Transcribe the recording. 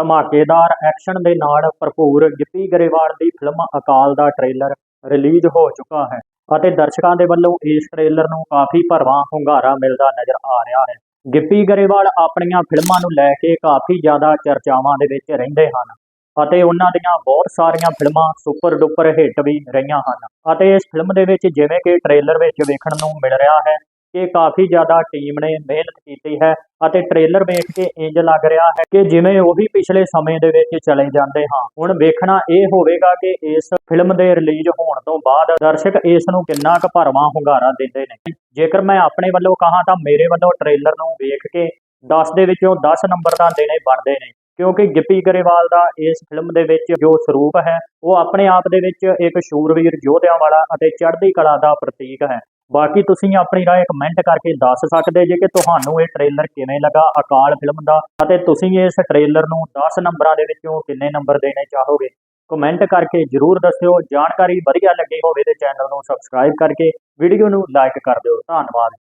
ਧਮਾਕੇਦਾਰ action ਦੇ ਨਾਲ ਭਰਪੂਰ ਗਿੱਪੀ ਗਰੇਵਾਲ ਦੀ ਫਿਲਮ ਅਕਾਲ ਦਾ ਟ੍ਰੇਲਰ ਰਿਲੀਜ਼ ਹੋ ਚੁੱਕਾ ਹੈ ਅਤੇ ਦਰਸ਼ਕਾਂ ਦੇ ਵੱਲੋਂ ਇਸ ਟ੍ਰੇਲਰ ਨੂੰ ਕਾਫੀ ਭਰਵਾਂ ਹੁੰਗਾਰਾ ਮਿਲਦਾ ਨਜ਼ਰ ਆ ਰਿਹਾ ਹੈ। ਗਿੱਪੀ ਗਰੇਵਾਲ ਆਪਣੀਆਂ ਫਿਲਮਾਂ ਨੂੰ ਲੈ ਕੇ ਕਾਫੀ ਜ਼ਿਆਦਾ ਚਰਚਾਵਾਂ ਦੇ ਵਿੱਚ ਰਹਿੰਦੇ ਹਨ ਅਤੇ ਉਹਨਾਂ ਦੀਆਂ ਬਹੁਤ ਸਾਰੀਆਂ ਫਿਲਮਾਂ ਸੁਪਰ ਡੁਪਰ ਹਿੱਟ ਵੀ ਰਹੀਆਂ ਹਨ ਅਤੇ ਇਸ ਫਿਲਮ ਦੇ ਵਿੱਚ ਜਿਵੇਂ ਕਿ ਟ੍ਰੇਲਰ ਵਿੱਚ ਵੇਖਣ ਨੂੰ ਮਿਲ ਰਿਹਾ ਹੈ ਕਿ ਕਾਫੀ ਜ਼ਿਆਦਾ ਟੀਮ ਨੇ ਮਿਹਨਤ ਕੀਤੀ ਹੈ ਅਤੇ ਟ੍ਰੇਲਰ ਵੇਖ ਕੇ ਇੰਜ ਲੱਗ ਰਿਹਾ ਹੈ ਕਿ ਜਿਵੇਂ ਉਹੀ ਪਿਛਲੇ ਸਮੇਂ ਦੇ ਵਿੱਚ ਚਲੇ ਜਾਂਦੇ ਹਾਂ। ਹੁਣ ਵੇਖਣਾ ਇਹ ਹੋਵੇਗਾ ਕਿ ਇਸ ਫਿਲਮ ਦੇ ਰਿਲੀਜ਼ ਹੋਣ ਤੋਂ ਬਾਅਦ ਦਰਸ਼ਕ ਇਸ ਨੂੰ ਕਿੰਨਾ ਕੁ ਭਰਵਾਂ ਹੁੰਗਾਰਾ ਦਿੰਦੇ ਨੇ। ਜੇਕਰ ਮੈਂ ਆਪਣੇ ਵੱਲੋਂ ਕਹਾਂ ਤਾਂ ਮੇਰੇ ਵੱਲੋਂ ਟ੍ਰੇਲਰ ਨੂੰ ਵੇਖ ਕੇ 10 ਦੇ ਵਿੱਚੋਂ 10 ਨੰਬਰ ਤਾਂ ਦੇਣੇ ਬਣਦੇ ਨੇ। ਕਿਉਂਕਿ ਗਿੱਪੀ ਗਰੇਵਾਲ ਦਾ ਇਸ ਫਿਲਮ ਦੇ ਵਿੱਚ ਜੋ ਸਰੂਪ ਹੈ, ਉਹ ਆਪਣੇ ਆਪ ਦੇ ਵਿੱਚ ਇੱਕ ਸ਼ੂਰਵੀਰ ਯੋਧਿਆਂ ਵਾਲਾ ਅਤੇ ਚੜ੍ਹਦੀ ਕਲਾ ਦਾ ਪ੍ਰਤੀਕ ਹੈ। ਬਾਕੀ ਤੁਸੀਂ ਆਪਣੀ ਰਾਏ ਕਮੈਂਟ ਕਰਕੇ ਦੱਸ ਸਕਦੇ ਜੇ ਕਿ ਤੁਹਾਨੂੰ ਇਹ ਟ੍ਰੇਲਰ ਕਿਵੇਂ ਲੱਗਾ, ਅਕਾਲ ਫਿਲਮ ਦਾ, ਅਤੇ ਤੁਸੀਂ ਇਸ ਟ੍ਰੇਲਰ ਨੂੰ 10 ਨੰਬਰਾਂ ਦੇ ਵਿੱਚੋਂ ਕਿੰਨੇ ਨੰਬਰ ਦੇਣੇ ਚਾਹੋਗੇ? ਕਮੈਂਟ ਕਰਕੇ ਜਰੂਰ ਦੱਸਿਓ, ਜਾਣਕਾਰੀ ਵਧੀਆ ਲੱਗੀ ਹੋਵੇ ਤੇ ਚੈਨਲ ਨੂੰ ਸਬਸਕ੍ਰਾਈਬ ਕਰਕੇ ਵੀਡੀਓ ਨੂੰ ਲਾਈਕ ਕਰ ਦਿਓ। ਧੰਨਵਾਦ।